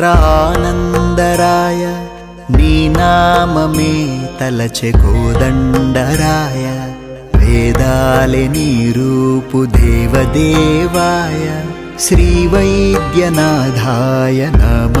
సర్వత్ర ఆనందరాయ నీ నామమే తలచె కోదండరాయ. వేదాలే నీ రూపు దేవదేవాయ శ్రీవైద్యనాథాయ నమ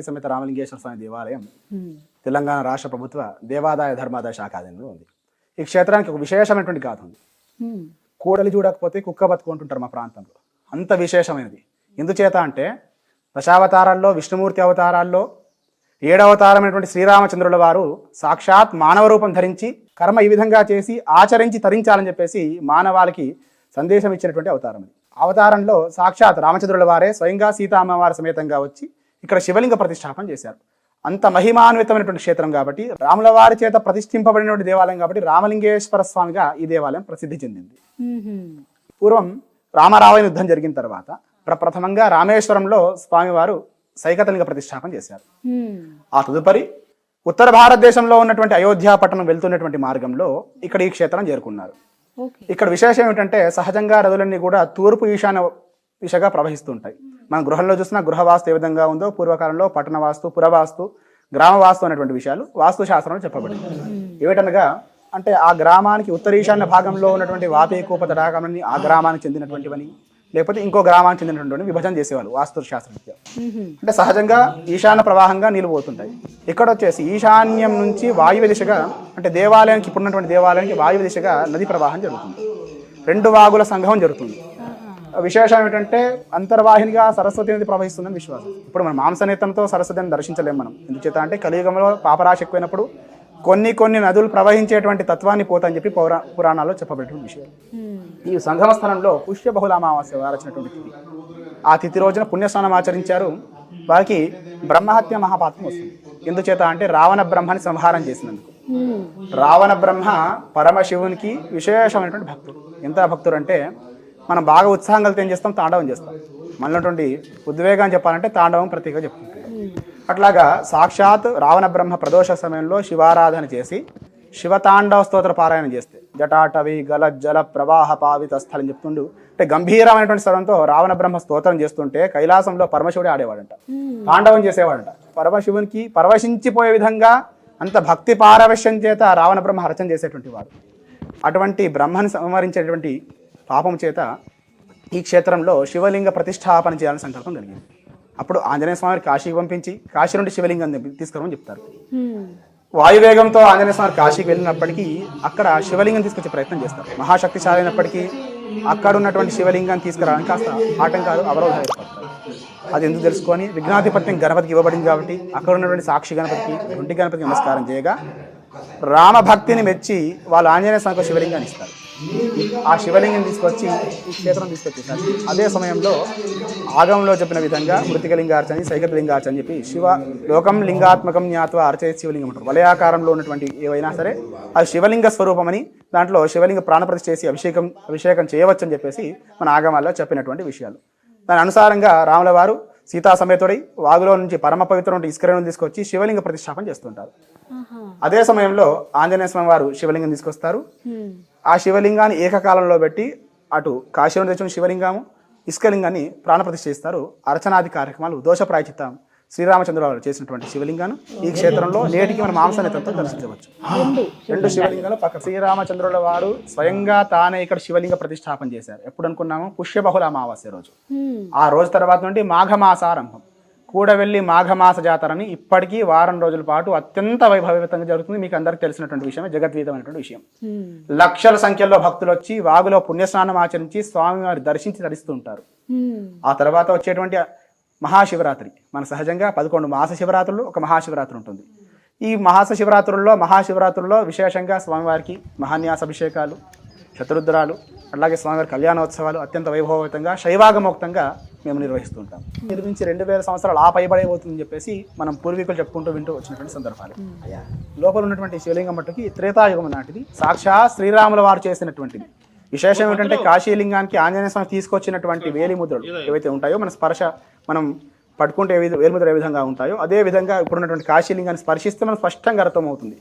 పార్వతీ సమేత రామలింగేశ్వర స్వామి దేవాలయం తెలంగాణ రాష్ట్ర ప్రభుత్వ దేవాదాయ ధర్మాదాయ శాఖ ఆధీనంలో ఉంది. ఈ క్షేత్రానికి ఒక విశేషమైనటువంటి గాథ ఉంది. కూడలి చూడకపోతే కుక్క బతుకుంటుంటారు మా ప్రాంతంలో. అంత విశేషమైనది. ఎందుచేత అంటే దశావతారాల్లో విష్ణుమూర్తి అవతారాల్లో ఏడవతారమైనటువంటి శ్రీరామచంద్రుల వారు సాక్షాత్ మానవ రూపం ధరించి కర్మ ఈ విధంగా చేసి ఆచరించి తరించాలని చెప్పేసి మానవాళికి సందేశం ఇచ్చినటువంటి అవతారం ఇది అవతారంలో సాక్షాత్ రామచంద్రుల వారే స్వయంగా సీతామ్మవారి సమేతంగా వచ్చి ఇక్కడ శివలింగ ప్రతిష్టాపన చేశారు. అంత మహిమాన్వితమైనటువంటి క్షేత్రం కాబట్టి రాముల వారి చేత ప్రతిష్ఠింపబడినటువంటి దేవాలయం కాబట్టి రామలింగేశ్వర స్వామిగా ఈ దేవాలయం ప్రసిద్ధి చెందింది. పూర్వం రామరావణ యుద్ధం జరిగిన తర్వాత ప్రప్రథమంగా రామేశ్వరంలో స్వామివారు సైకతలింగ ప్రతిష్టాపన చేశారు. ఆ తదుపరి ఉత్తర భారతదేశంలో ఉన్నటువంటి అయోధ్య పట్టణం వెళ్తున్నటువంటి మార్గంలో ఇక్కడ ఈ క్షేత్రం చేరుకున్నారు. ఇక్కడ విశేషం ఏమిటంటే సహజంగా నదులన్నీ కూడా తూర్పు ఈశాన్య దిశగా ప్రవహిస్తుంటాయి. మన గృహంలో చూసినా గృహ వాస్తు ఏ విధంగా ఉందో పూర్వకాలంలో పట్టణ వాస్తు పురవాస్తు గ్రామ వాస్తు అనేటువంటి విషయాలు వాస్తు శాస్త్రంలో చెప్పబడింది ఏమిటనగా అంటే ఆ గ్రామానికి ఉత్తర ఈశాన్య భాగంలో ఉన్నటువంటి వాపేకూప తటాకమని ఆ గ్రామానికి చెందినటువంటివని లేకపోతే ఇంకో గ్రామానికి చెందినటువంటి విభజన చేసేవాళ్ళు వాస్తు శాస్త్రరీత్యా అంటే సహజంగా ఈశాన్య ప్రవాహంగా నీళ్ళు పోతుంటాయి. ఇక్కడ వచ్చేసి ఈశాన్యం నుంచి వాయువ్య దిశగా అంటే దేవాలయానికి ఇప్పుడు ఉన్నటువంటి దేవాలయానికి వాయువ్య దిశగా నది ప్రవాహం జరుగుతుంది. రెండు వాగుల సంగమం జరుగుతుంది. విశేషం ఏమిటంటే అంతర్వాహినిగా సరస్వతి నది ప్రవహిస్తుందని విశ్వాసం. ఇప్పుడు మన మాంసనేతంతో సరస్వతిని దర్శించలేం మనం. ఎందుచేత అంటే కలియుగంలో పాపరాశి ఎక్కువైనప్పుడు కొన్ని కొన్ని నదులు ప్రవహించేటువంటి తత్వాన్ని పోతని చెప్పి పౌరా పురాణాల్లో చెప్పబడిన విషయం. ఈ సంగమ స్థలంలో పుష్య బహుళ అమావాస్య వారచినటువంటి తిథి. ఆ తిథి రోజున పుణ్యస్నానం ఆచరించారు. వారికి బ్రహ్మహత్య మహాపాత్రం వస్తుంది. ఎందుచేత అంటే రావణ బ్రహ్మని సంహారం చేసినందుకు. రావణ బ్రహ్మ పరమశివునికి విశేషమైనటువంటి భక్తుడు. ఎంత భక్తుడు అంటే మనం బాగా ఉత్సాహం కలిగితే ఏం చేస్తాం? తాండవం చేస్తాం. మనలోటువంటి ఉద్వేగం చెప్పాలంటే తాండవం ప్రతీక చెప్పుకుంటాం. అట్లాగా సాక్షాత్ రావణ బ్రహ్మ ప్రదోష సమయంలో శివారాధన చేసి శివతాండవ స్తోత్ర పారాయణ చేస్తే జటాటవి గల జల ప్రవాహ పావిత స్థలం చెప్తుండు. అంటే గంభీరమైనటువంటి స్వరంతో రావణ బ్రహ్మ స్తోత్రం చేస్తుంటే కైలాసంలో పరమశివుడే ఆడేవాడంట. తాండవం చేసేవాడంట. పరమశివునికి పరవశించిపోయే విధంగా అంత భక్తి పారవశ్యం చేత రావణ బ్రహ్మ హరచన చేసేటువంటి వాడు. అటువంటి బ్రహ్మని సంహరించేటువంటి పాపం చేత ఈ క్షేత్రంలో శివలింగ ప్రతిష్టాపన చేయాలని సంకల్పం కలిగింది. అప్పుడు ఆంజనేయ స్వామిని కాశీకి పంపించి కాశీ నుండి శివలింగం తీసుకురమని చెప్తారు. వాయువేగంతో ఆంజనేయ స్వామి కాశీకి వెళ్ళినప్పటికీ అక్కడ శివలింగం తీసుకొచ్చే ప్రయత్నం చేస్తారు. మహాశక్తిశాలి అయినప్పటికీ అక్కడ ఉన్నటువంటి శివలింగాన్ని తీసుకురావడానికి కాస్త ఆటంకాలు అవరోధాలు ఏర్పడతాయి. అది ఎందుకు తెలుసుకొని విఘ్నాధిపత్యం గణపతికి ఇవ్వబడింది కాబట్టి అక్కడ ఉన్నటువంటి సాక్షి గణపతికి ఒంటి గణపతికి నమస్కారం చేయగా రామభక్తిని మెచ్చి వాళ్ళు ఆంజనేయ స్వామికి శివలింగాన్ని ఇస్తారు. ఆ శివలింగం తీసుకొచ్చి క్షేత్రం తీసుకొచ్చేసారు అదే సమయంలో ఆగంలో చెప్పిన విధంగా మృతికలింగార్చని సైకతలింగార్చని చెప్పి శివ లోకం లింగాత్మకం జ్ఞాత్వ అర్చయ శివలింగం అంటారు. వలయాకారంలో ఉన్నటువంటి ఏవైనా సరే అది శివలింగ స్వరూపమని దాంట్లో శివలింగ ప్రాణప్రతిష్ఠ చేసి అభిషేకం అభిషేకం చేయవచ్చని చెప్పేసి మన ఆగమాల్లో చెప్పినటువంటి విషయాలు. దాని అనుసారంగా రాముల వారు సీతా సమేతుడై వాగులో నుంచి పరమ పవిత్రం ఇస్కరణను తీసుకొచ్చి శివలింగ ప్రతిష్టాపన చేస్తుంటారు. అదే సమయంలో ఆంజనేయ స్వామి వారు శివలింగం తీసుకొస్తారు. ఆ శివలింగాన్ని ఏకకాలంలో పెట్టి అటు కాశీలో తెచ్చిన శివలింగము ఇసుకలింగాన్ని ప్రాణప్రతిష్ఠ చేస్తారు. అర్చనాది కార్యక్రమాలు దోష ప్రాయచిత్తం శ్రీరామచంద్ర వారు చేసినటువంటి శివలింగాన్ని ఈ క్షేత్రంలో నేటికి మన మాంసనేతంతో దర్శించవచ్చు. రెండు శివలింగాలు పక్క శ్రీరామచంద్రుల వారు స్వయంగా తానే ఇక్కడ శివలింగ ప్రతిష్టాపన చేశారు. ఎప్పుడు అనుకున్నాము? పుష్యబహుళ అమావాస్య రోజు. ఆ రోజు తర్వాత నుండి మాఘమాసారంభం కూడవెల్లి మాఘమాస జాతరని ఇప్పటికీ వారం రోజుల పాటు అత్యంత వైభవీతంగా జరుగుతుంది. మీకు అందరికీ తెలిసినటువంటి విషయమే జగద్వీతమైనటువంటి విషయం. హ్మ్. లక్షల సంఖ్యలో భక్తులు వచ్చి వాగులో పుణ్యస్నానం ఆచరించి స్వామివారి దర్శించి తరిస్తూ ఉంటారు హ్మ్. ఆ తర్వాత వచ్చేటువంటి మహాశివరాత్రి. మన సహజంగా పదకొండు మాస శివరాత్రులు ఒక మహాశివరాత్రి ఉంటుంది. ఈ మహాస శివరాత్రుల్లో మహాశివరాత్రుల్లో విశేషంగా స్వామివారికి మహాన్యాస అభిషేకాలు శతరుద్రాలు అలాగే స్వామివారి కళ్యాణోత్సవాలు అత్యంత వైభవయుతంగా శైవాగమోక్తంగా మేము నిర్వహిస్తుంటాం. నిర్మించి రెండు వేల సంవత్సరాలు ఆ పైబడైపోతుందని చెప్పేసి మనం పూర్వీకులు చెప్పుకుంటూ వింటూ వచ్చినటువంటి సందర్భాలు. లోపల ఉన్నటువంటి శివలింగం మట్టుకి త్రేతాయుగం నాటిది. సాక్షాత్ శ్రీరాముల వారు చేసినటువంటిది. విశేషం ఏంటంటే కాశీలింగానికి ఆంజనేయ స్వామి తీసుకొచ్చినటువంటి వేలి ముద్రలు ఏవైతే ఉంటాయో మన స్పర్శ మనం పట్టుకుంటే వేలిముద్ర ఏ విధంగా ఉంటాయో అదే విధంగా ఇప్పుడున్నటువంటి కాశీలింగాన్ని స్పర్శిస్తే మనం స్పష్టంగా అర్థమవుతుంది.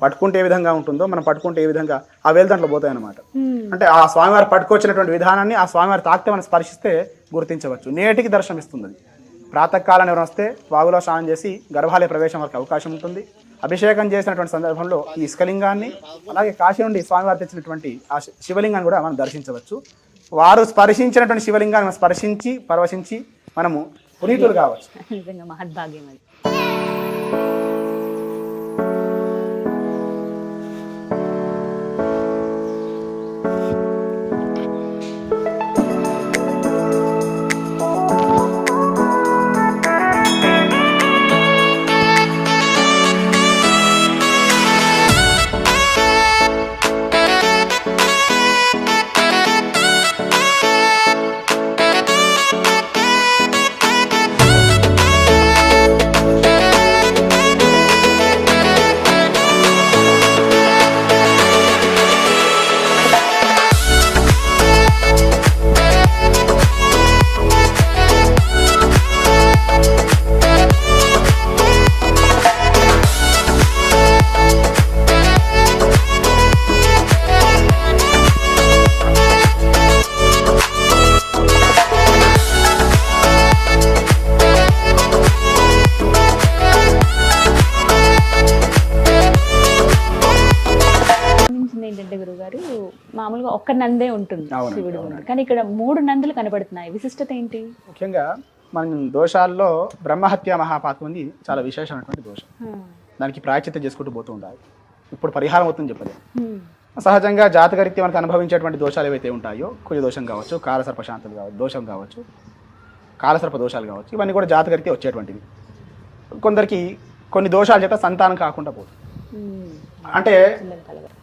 పట్టుకుంటే ఏ విధంగా ఉంటుందో మనం పట్టుకుంటే ఏ విధంగా ఆ వేలు దాంట్లో పోతాయి అన్నమాట హ్మ్. అంటే ఆ స్వామివారు పట్టుకొచ్చినటువంటి విధానాన్ని ఆ స్వామివారి తాకితే మనం స్పర్శిస్తే గుర్తించవచ్చు. నేటికి దర్శనమిస్తుంది అది ప్రాతకాలం ఎవరు వస్తే వాగులో స్నానం చేసి గర్భాలయ ప్రవేశం వరకు అవకాశం ఉంటుంది. అభిషేకం చేసినటువంటి సందర్భంలో ఈ ఇసుకలింగాన్ని అలాగే కాశీ నుండి స్వామివారు తెచ్చినటువంటి ఆ శివలింగాన్ని కూడా మనం దర్శించవచ్చు. వారు స్పర్శించినటువంటి శివలింగాన్ని మనం స్పర్శించి పరవశించి మనము పునీతులు కావచ్చు. నిజంగా మహద్భాగ్యం ఒక్క నందే ఉంటుంది శివుడు కానీ ఇక్కడ మూడు నందులు కనబడుతున్నాయి. విశిష్టత ఏంటి? ముఖ్యంగా మనం దోషాల్లో బ్రహ్మహత్య మహాపాతకం ఉంది చాలా విశేషమైనటువంటి దోషం. దానికి ప్రాయచిత్తం చేసుకుంటూ పోతూ ఉండాలి. ఇప్పుడు పరిహారం అవుతుంది చెప్పలేదు. సహజంగా జాతకరీత్యా మనకు అనుభవించేటువంటి దోషాలు ఏవైతే ఉంటాయో కుజ దోషం కావచ్చు కాలసర్ప శాంతులు కావచ్చు దోషం కావచ్చు కాలసర్ప దోషాలు కావచ్చు ఇవన్నీ కూడా జాతకరీత్యా వచ్చేటువంటివి. కొందరికి కొన్ని దోషాల చేత సంతానం కాకుండా పోతుంది. అంటే.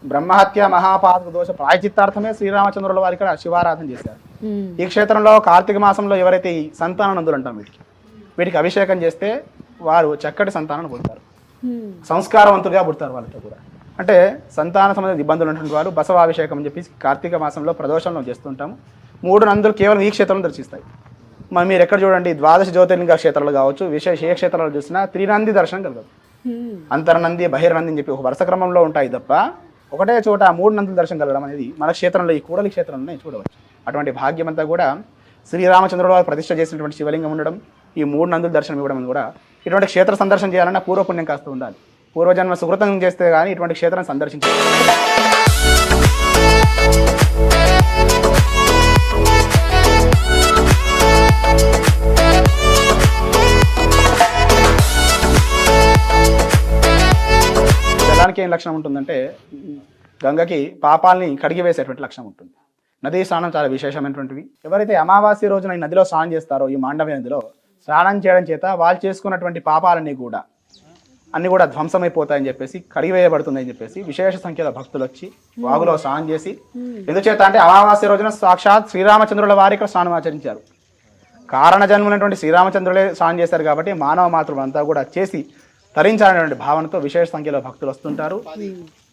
బ్రహ్మహత్య మహాపాతక దోష ప్రాయచిత్తార్థమే శ్రీరామచంద్రుల వారి ఇక్కడ శివారాధన చేశారు హ్మ్. ఈ క్షేత్రంలో కార్తీక మాసంలో ఎవరైతే ఈ సంతాన నందులు అంటాం వీటికి వీటికి అభిషేకం చేస్తే వారు చక్కటి సంతానాన్ని పొందుతారు హ్మ్. సంస్కారవంతులుగా పుడతారు వాళ్ళతో కూడా అంటే సంతాన సంబంధించిన ఇబ్బందులు ఉన్నటువంటి వారు బసవాభిషేకం అని చెప్పి కార్తీక మాసంలో ప్రదోషంలో చేస్తుంటాము మూడు నందులు కేవలం ఈ క్షేత్రంలో దర్శిస్తాయి మరి మీరు ఎక్కడ చూడండి ద్వాదశ జ్యోతిర్లింగ క్షేత్రాలు కావచ్చు విశేష ఏ క్షేత్రాలు చూసినా త్రినంది దర్శనం కలగదు. అంతర్నంది బహిర్నంది అని చెప్పి ఒక వరుస క్రమంలో ఉంటాయి తప్ప ఒకటే చోట మూడు నందుల దర్శనం కలగడం అనేది మన క్షేత్రంలో ఈ కూడలి క్షేత్రంలోనే చూడవచ్చు. అటువంటి భాగ్యం అంతా కూడా శ్రీరామచంద్రుడు వారు ప్రతిష్ట చేసినటువంటి శివలింగం ఉండడం ఈ మూడు నందుల దర్శనం ఇవ్వడం కూడా ఇటువంటి క్షేత్ర సందర్శన చేయాలన్నా పూర్వపుణ్యం కాస్త ఉండాలి. పూర్వజన్మ సుకృతం చేస్తే కానీ ఇటువంటి క్షేత్రం సందర్శించాలి ఏం లక్షణం ఉంటుందంటే గంగకి పాపాలని కడిగివేసేటువంటి లక్షణం ఉంటుంది. నదీ స్నానం చాలా విశేషమైనటువంటివి. ఎవరైతే అమావాస్య రోజున ఈ నదిలో స్నానం చేస్తారో ఈ మాండవ్య నదిలో స్నానం చేయడం చేత వాళ్ళు చేసుకున్నటువంటి పాపాలన్నీ కూడా అన్ని కూడా ధ్వంసమైపోతాయని చెప్పేసి కడిగివేయబడుతుందని చెప్పేసి విశేష సంఖ్యలో భక్తులు వచ్చి వాగులో స్నానం చేసి ఎందుచేత అంటే అమావాస్య రోజున సాక్షాత్ శ్రీరామచంద్రుల వారి ఇక్కడ స్నానం ఆచరించారు. కారణ జన్మమైనటువంటి శ్రీరామచంద్రులే స్నానం చేశారు కాబట్టి మానవ మాతృలు అంతా కూడా చేసి తరించాలనేటువంటి భావనతో విశేష సంఖ్యలో భక్తులు వస్తుంటారు.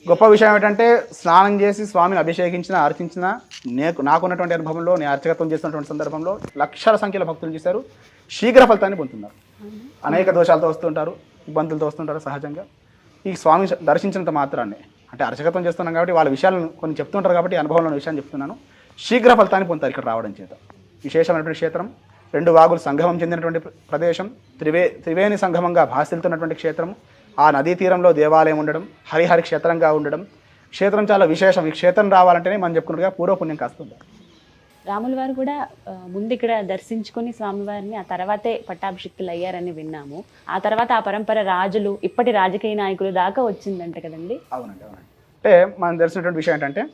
గొప్ప విషయం ఏంటంటే స్నానం చేసి స్వామిని అభిషేకించిన అర్చించిన నేను నాకున్నటువంటి అనుభవంలో నేను అర్చకత్వం చేసినటువంటి సందర్భంలో లక్షల సంఖ్యలో భక్తులు చేశారు. శీఘ్ర ఫలితాన్ని పొందుతున్నారు. అనేక దోషాలతో వస్తుంటారు ఇబ్బందులతో వస్తుంటారు సహజంగా. ఈ స్వామి దర్శించినంత మాత్రాన్ని అంటే అర్చకత్వం చేస్తున్నాం కాబట్టి వాళ్ళ విషయాలను కొన్ని చెప్తుంటారు కాబట్టి అనుభవంలో విషయాన్ని చెప్తున్నాను. శీఘ్ర ఫలితాన్ని పొందుతారు ఇక్కడ రావడం చేత. విశేషమైనటువంటి క్షేత్రం రెండు వాగులు సంగమం చెందినటువంటి ప్ర- ప్రదేశం త్రివే త్రివేణి సంగమంగా భాసిల్తున్నటువంటి క్షేత్రం ఆ నదీ తీరంలో దేవాలయం ఉండడం హరిహరి క్షేత్రంగా ఉండడం. క్షేత్రం చాలా విశేషం. ఈ క్షేత్రం రావాలంటేనే మనం చెప్పుకున్నట్టుగా పూర్వపుణ్యం కాస్తుంది. రాముల వారు కూడా ముందు ఇక్కడ దర్శించుకొని స్వామివారిని ఆ తర్వాతే పట్టాభిషిక్తులు అయ్యారని విన్నాము. ఆ తర్వాత ఆ పరంపర రాజులు ఇప్పటి రాజకీయ నాయకులు దాకా వచ్చిందంట కదండి? అవునండి అవునండి. అంటే మనం తెలిసినటువంటి విషయం ఏంటంటే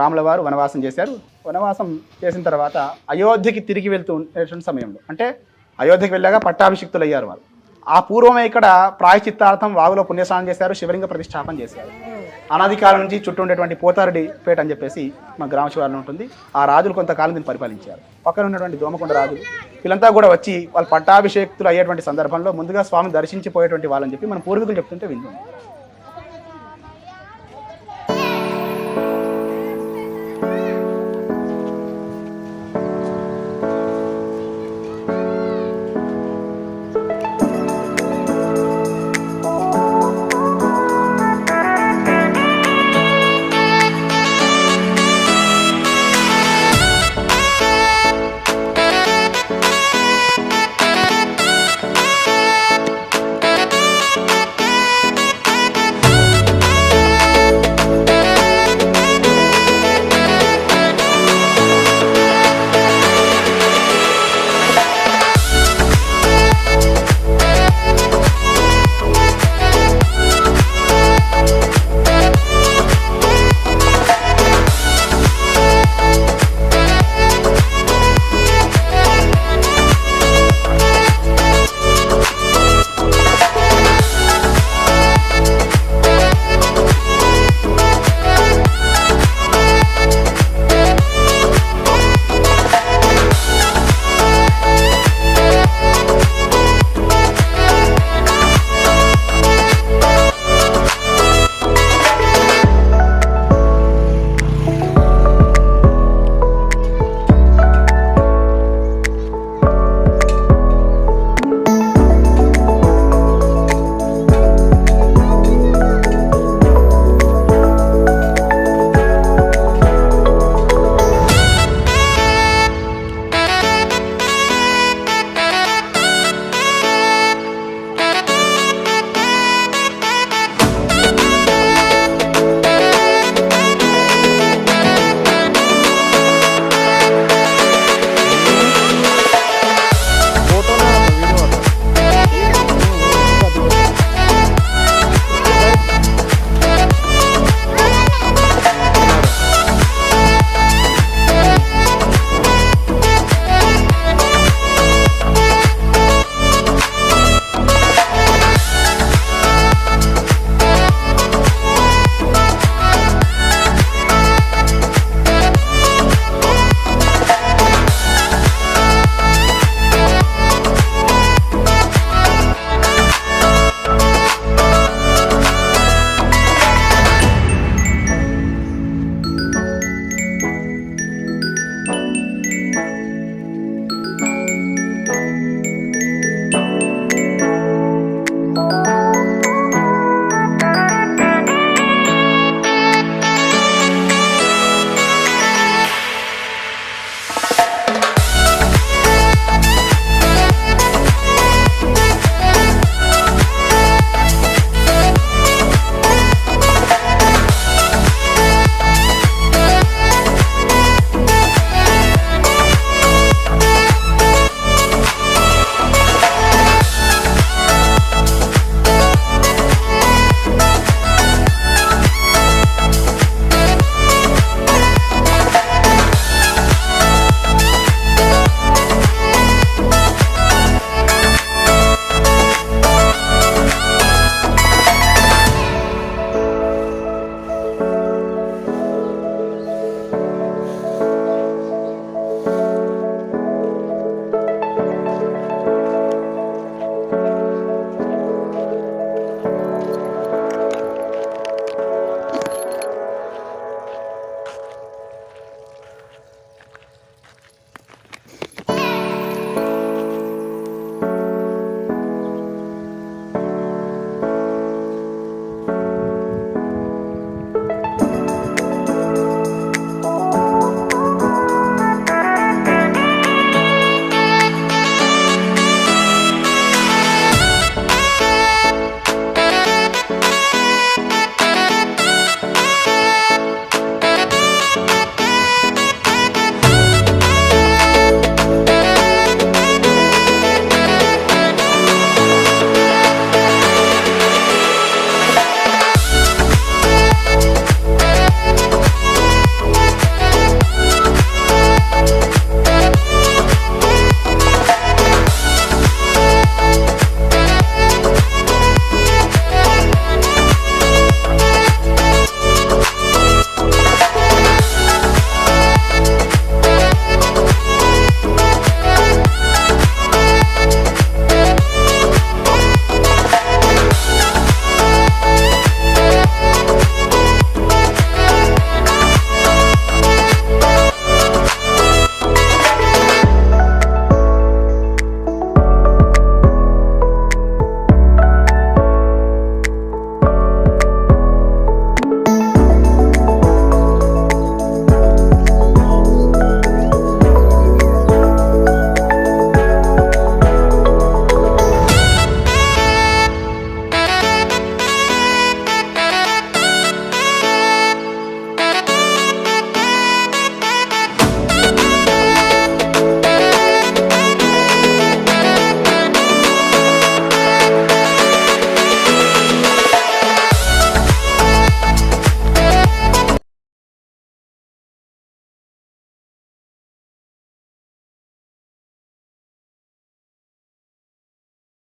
రాముల వారు వనవాసం చేశారు. వనవాసం చేసిన తర్వాత అయోధ్యకి తిరిగి వెళ్తూ ఉండేటువంటి సమయంలో అంటే అయోధ్యకి వెళ్ళాక పట్టాభిషిక్తులు అయ్యారు వారు ఆ పూర్వమే ఇక్కడ ప్రాయశ్చిత్తార్థం వాగులో పుణ్యస్నానం చేశారు శివలింగ ప్రతిష్టాపన చేశారు. అనాది కాలం నుంచి చుట్టూ ఉండేటువంటి పోతారెడ్డి పేట అని చెప్పేసి మా గ్రామ శివారులో ఉంటుంది. ఆ రాజులు కొంతకాలం దీన్ని పరిపాలించారు. పక్కన ఉన్నటువంటి దోమకొండ రాజులు వీళ్ళంతా కూడా వచ్చి వాళ్ళు పట్టాభిషేక్తులు అయ్యేటువంటి సందర్భంలో ముందుగా స్వామిని దర్శించిపోయేటువంటి వాళ్ళని చెప్పి మన పూర్వీకులు చెప్తుంటే వింటుంది